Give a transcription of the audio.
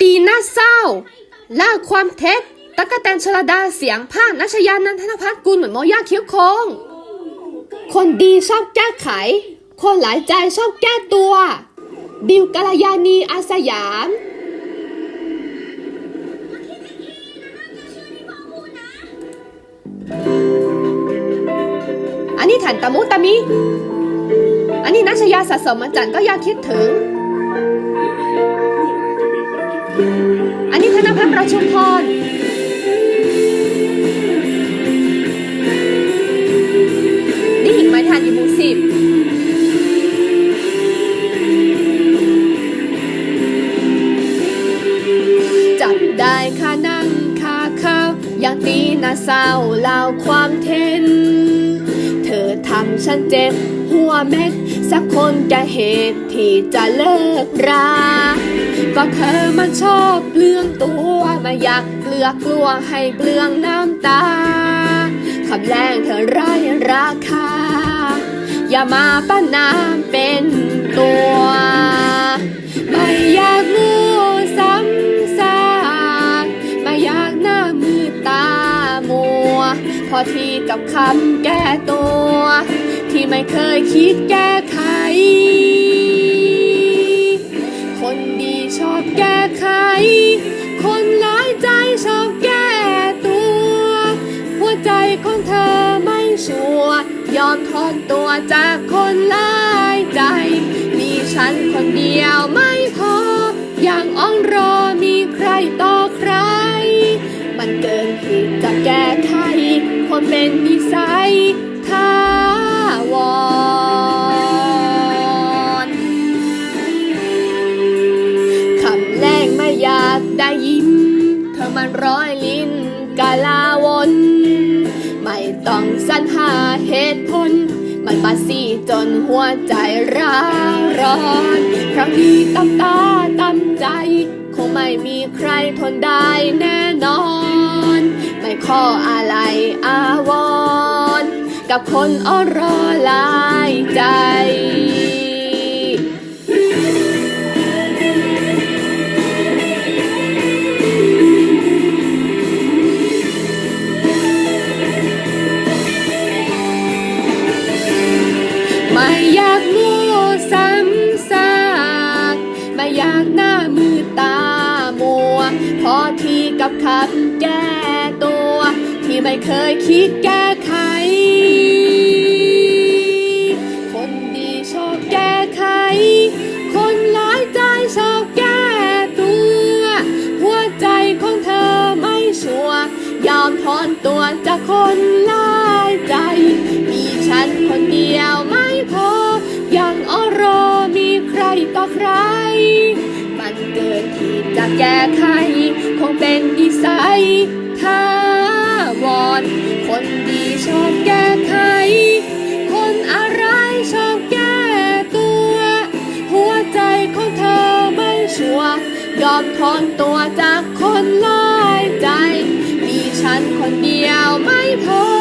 ตีหน้าเศร้าล่าความเท็จตะกะแตนชลดาเสียงผ้านัชยานันทนพัฒกุลเหมือนโมย่าเคี้ยวโคงคนดีชอบแก้ไข คนหลายใจชอบแก้ตัว บิวกัลยานีอาสยาม อันนี้ถันตะมุตะมิ อันนี้นัชยาสะสมมาจันก็อยากคิดถึง อันนี้ธนพัฒน์ประชุมพรนี่หิงไม้ทานอยู่หมู่สิบจับได้ค่านั่งค่าข้าวอย่างตีน้าเศร้าเล่าความเท็นเธอทำฉันเจ็บหัวเม็ด สักคนจะเหตุที่จะเลิกรา ก็เธอมันชอบเปลืองตัวมาอยากเกลือกกลัวให้เปลืองน้ำตาคำแรงเธอไร้ราคา อย่ามาป้านน้ำเป็นตัว ไม่อยากงูซ้ำซากไม่อยากหน้ามือตามัว พอที่กับคำแก้ตัว ที่ไม่เคยคิดแก้ไข คนดีชอบแก้ไข คนร้ายใจชอบแก้ตัว หัวใจของเธอไม่ชัวยอมทนตัวจากคนร้ายใจ มีฉันคนเดียวไม่พอ อย่างอ้อนรอมีใครต่อใคร มันเกินที่จะแก้ไขคนเป็นนิสัย มันร้อยลิ้นกาลาวนไม่ต้องสรรหาเหตุผล มันบาสีจนหัวใจร้าร้อนครั้งนี้ตำตาตำใจ คงไม่มีใครทนได้แน่นอน ไม่ขออะไรอาวร กับคนอ้อนรอลายใจ กับคำแก้ตัว ที่ไม่เคยคิดแก้ไข คนดีชอบแก้ไข คนร้ายใจชอบแก้ตัว หัวใจของเธอไม่ชัว ยอมถอนตัวจากคนร้ายใจ มีฉันคนเดียวไม่พอ ยังอ้อรอมีใครต่อใคร มันเกินที่จะแก้ไข คงเป็นนิสัยท้าวรคนดีชอบแก้ไข คนอะไรชอบแก้ตัว หัวใจของเธอไม่ชัวร์ยอมทอนตัวจากคนลอยใจ มีฉันคนเดียวไม่พอ